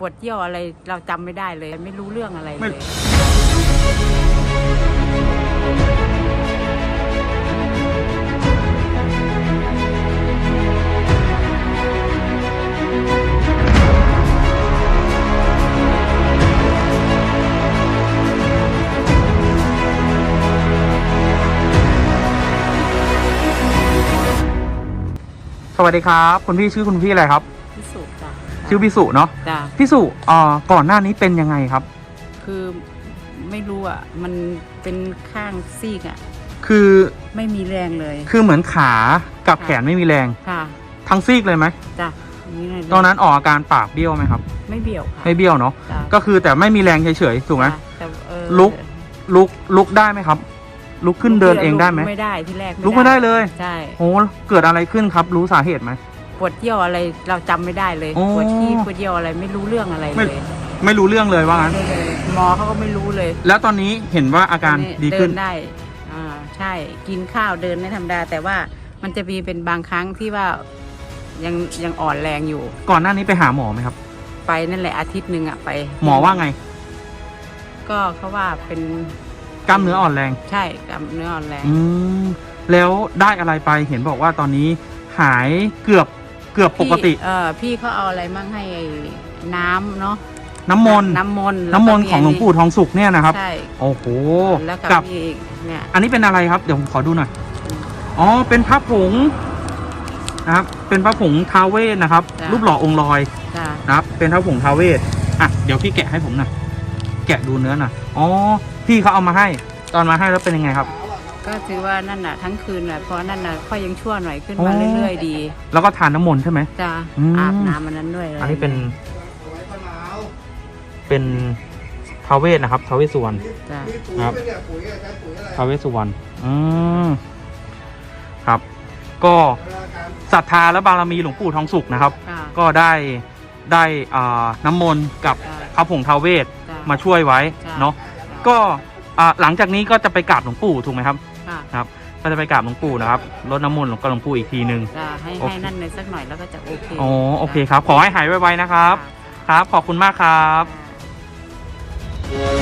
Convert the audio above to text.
ปวดเยี่ยวอะไรเราจำไม่ได้เลย ไม่รู้เรื่องอะไรไม่เลยสวัสดีครับ คุณพี่ชื่อคุณพี่อะไรครับ พิสูจน์จ้ะ ชื่อพี่สุเนาะจ้ะพี่สุอ่าก่อนหน้านี้เป็นยังไงครับ คือไม่รู้อะ มันเป็นข้างซีกอะ คือไม่มีแรงเลยคือเหมือนขากับแขนไม่มีแรง ค่ะทั้งซีกเลยไหมจ้ะอย่างนี้เลยตอนนั้นออกอาการปากเบี้ยวไหมครับ ไม่เบี้ยวค่ะไม่เบี้ยวเนาะจ้ะก็คือแต่ไม่มีแรงเฉยๆถูกไหม จ้ะแต่เออลุก ลุกลุกได้ไหมครับ ลุกขึ้นเดินเองได้ไหม ไม่ได้ที่แรกลุกไม่ได้เลย ใช่โอ้เกิดอะไรขึ้นครับ รู้สาเหตุไหม ปวดเยี่ยวอะไรเราจำไม่ได้เลย โอ้ ปวดขี้ปวดเยี่ยวอะไรไม่รู้เรื่องอะไรไม่เลยไม่รู้เรื่องเลยว่างั้นไม่เลยหมอเขาก็ไม่รู้เลยแล้วตอนนี้เห็นว่าอาการดีขึ้นเดินได้อ่าใช่กินข้าวเดินได้ธรรมดา แต่ว่ามันจะมีเป็นบางครั้งที่ว่ายังยังอ่อนแรงอยู่ ก่อนหน้านี้ไปหาหมอไหมครับ ไปนั่นแหละอาทิตย์หนึ่งอะไปหมอว่าไง ก็เขาว่าเป็นกล้ามเนื้ออ่อนแรง ใช่กล้ามเนื้ออ่อนแรง อืมแล้วได้อะไรไปเห็นบอกว่าตอนนี้หายเกือบ เกือบปกติ พี่เออพี่เขาเอาอะไรมั่งให้น้ำเนาะน้ำมนต์น้ำมนต์น้ำมนต์ของหลวงปู่ทองสุขเนี่ยนะครับ ใช่โอ้โหแล้วกับกับมีอีกเนี่ยอันนี้เป็นอะไรครับ เดี๋ยวผมขอดูหน่อย อ๋อ เป็นพระผงนะครับ เป็นพระผงทาวเวศนะครับ รูปหล่อองค์ลอยจ้ะนะครับ เป็นพระผงทาวเวศอะ เดี๋ยวพี่แกะให้ผมหน่อย แกะดูเนื้อหน่อย อ๋อ พี่เขาเอามาให้ ตอนมาให้แล้วเป็นยังไงครับ ก็ถือว่านั่นน่ะทั้งคืนน่ะเพราะนั่นน่ะค่อยยังชั่วหน่อยขึ้นอ๋มาอเรื่อยๆดีแล้วก็ทานน้ำมนต์ใช่ไหมจ้ะอืม อาบน้ำมันนั้นด้วยเลยอันนี้เป็นเป็นทาวเวศนะครับทาวเวสสุวรรณ จ้ะครับ ทาวเวสสุวรรณอืมครับ ก็ศรัทธาและบารมีหลวงปู่ทองสุขนะครับ จ้ะก็ได้ได้อ่าน้ำมนต์กับจ้ะพระผงทาวเวศจ้ะ มาช่วยไว้ จ้ะ เนาะก็อ่าหลังจากนี้ก็จะไปกราบหลวงปู่ถูกไหมครับ ค่ะครับก็จะไปกราบหลวงปู่นะครับรดน้ำมนต์หลวงกับหลวงปู่อีกทีหนึ่ง จะให้โอเค ให้นั่นเลยสักหน่อยแล้วก็จะโอเคอ๋อโอเคครับ ขอให้หายไวๆนะครับ ครับ ขอบคุณมากครับ ค่ะ